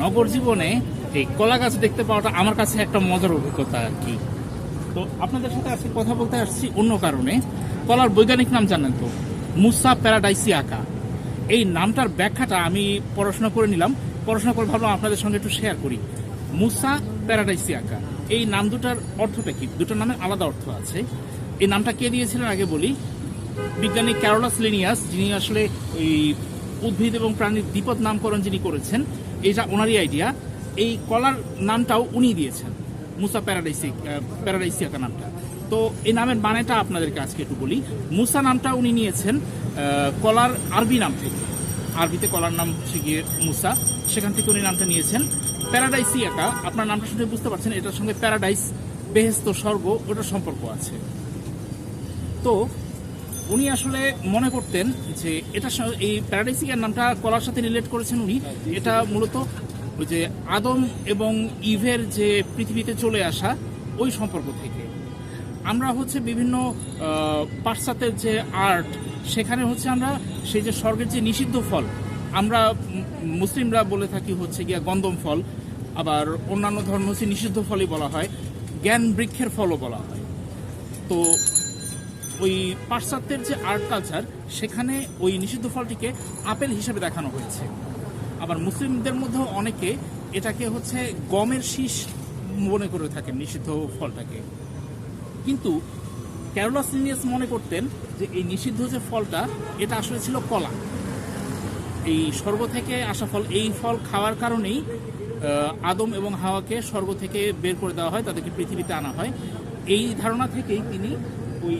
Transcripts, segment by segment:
নগর জীবনে এই কলা গাছ দেখতে পাওয়াটা আমার কাছে একটা মজার অভিজ্ঞতা আর কি। তো আপনাদের সাথে আজকে কথা বলতে আসছি অন্য কারণে। কলার বৈজ্ঞানিক নাম জানেন তো, মুসা প্যারাডাইসি আঁকা এই নামটার ব্যাখ্যাটা আমি পড়াশোনা করে নিলাম। পড়াশোনা করে ভাবলাম আপনাদের সঙ্গে একটু শেয়ার করি। মুসা প্যারাডাইসি আঁকা এই নাম দুটার অর্থটা কি? দুটো নামে আলাদা অর্থ আছে। এই নামটা কে দিয়েছিলেন আগে বলি। বিজ্ঞানী ক্যারোলাস লিনিয়াস, যিনি আসলে ওই উদ্ভিদ এবং প্রাণীর দ্বিপদ নামকরণ যিনি করেছেন এটা ওনারই আইডিয়া এই কলার নামটাও উনি দিয়েছেন। মুসা প্যারাডাইসি প্যারাডাইসিয়াকা নামটা। তো এই নামের মানেটা আপনাদেরকে আজকে একটু বলি। মুসা নামটা উনি নিয়েছেন কলার আরবি নাম থেকে। আরবিতে কলার নাম হচ্ছে গিয়ে মুসা। সেখান থেকে উনি নামটা নিয়েছেন। প্যারাডাইসিয়াকা আপনার নামটা শুনে বুঝতে পারছেন, এটার সঙ্গে প্যারাডাইস, বেহেস্ত স্বর্গ, ওটার সম্পর্ক আছে। তো উনি আসলে মনে করতেন যে এটা এই প্যারাডাইসিকার নামটা কলার সাথে রিলেট করেছেন উনি। এটা মূলত ওই যে আদম এবং ইভের যে পৃথিবীতে চলে আসা ওই সম্পর্ক থেকে। আমরা হচ্ছে বিভিন্ন পাশ্চাত্যের যে আর্ট সেখানে হচ্ছে আমরা সেই যে স্বর্গের যে নিষিদ্ধ ফল, আমরা মুসলিমরা বলে থাকি হচ্ছে গিয়া গন্ধম ফল, আবার অন্যান্য ধর্ম হচ্ছে নিষিদ্ধ ফলই বলা হয়, জ্ঞান বৃক্ষের ফলও বলা হয়। তো ওই পাশ্চাত্যের যে আর্ট কালচার সেখানে ওই নিষিদ্ধ ফলটিকে আপেল হিসেবে দেখানো হয়েছে। আবার মুসলিমদের মধ্যেও অনেকে এটাকে হচ্ছে গমের শীষ মনে করে থাকেন, নিষিদ্ধ ফলটাকে। কিন্তু ক্যারোলাস লিনিয়াস মনে করতেন যে এই নিষিদ্ধ যে ফলটা, এটা আসলে ছিল কলা। এই স্বর্গ থেকে আসা ফল, এই ফল খাওয়ার কারণেই আদম এবং হাওয়াকে স্বর্গ থেকে বের করে দেওয়া হয়, তাদেরকে পৃথিবীতে আনা হয়। এই ধারণা থেকেই তিনি ওই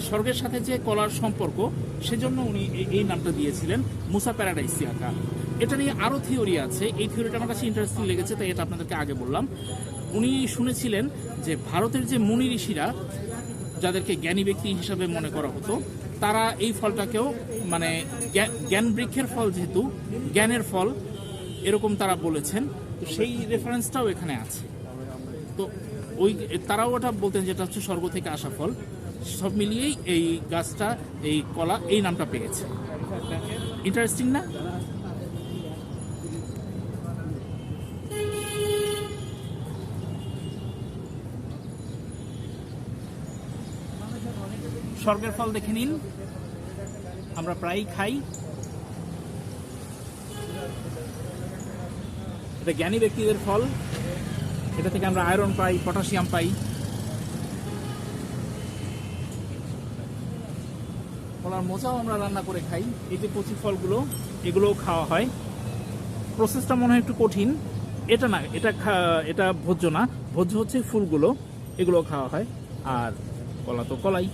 স্বর্গের সাথে যে কলার সম্পর্ক, সেজন্য উনি এই- নামটা দিয়েছিলেন মুসা প্যারাডাইসিয়াকা। এটা নিয়ে আরও থিওরি আছে। এই থিওরিটা আমার কাছে ইন্টারেস্টিং লেগেছে, তাই এটা আপনাদেরকে আগে বললাম। উনি শুনেছিলেন যে ভারতের যে মুনি ঋষিরা, যাদেরকে জ্ঞানী ব্যক্তি হিসাবে মনে করা হতো, তারা এই ফলটাকেও মানে জ্ঞা- জ্ঞান বৃক্ষের ফল যেহেতু, জ্ঞানের ফল এরকম তারা বলেছেন, তো সেই রেফারেন্সটাও এখানে আছে। তো ওই তারাও ওটা বলতেন যেটা হচ্ছে স্বর্গ থেকে আসা ফল। সব মিলিয়েই এই গাছটা, এই কলা এই নামটা পেয়েছে। ইন্টারেস্টিং না? স্বর্গের ফল দেখে নিন। আমরা প্রায়ই খাই। এটা জ্ঞানী ব্যক্তিদের ফল। এটা থেকে আমরা আয়রন পাই পটাশিয়াম পাই। কলার মোচাও আমরা রান্না করে খাই। এই যে কচি ফলগুলো, এগুলোও খাওয়া হয়। প্রসেসটা মনে হয় একটু কঠিন। এটা না, এটা এটা ভোজ্য না। ভোজ্য হচ্ছে ফুলগুলো এগুলো খাওয়া হয়। আর কলা তো কলাই।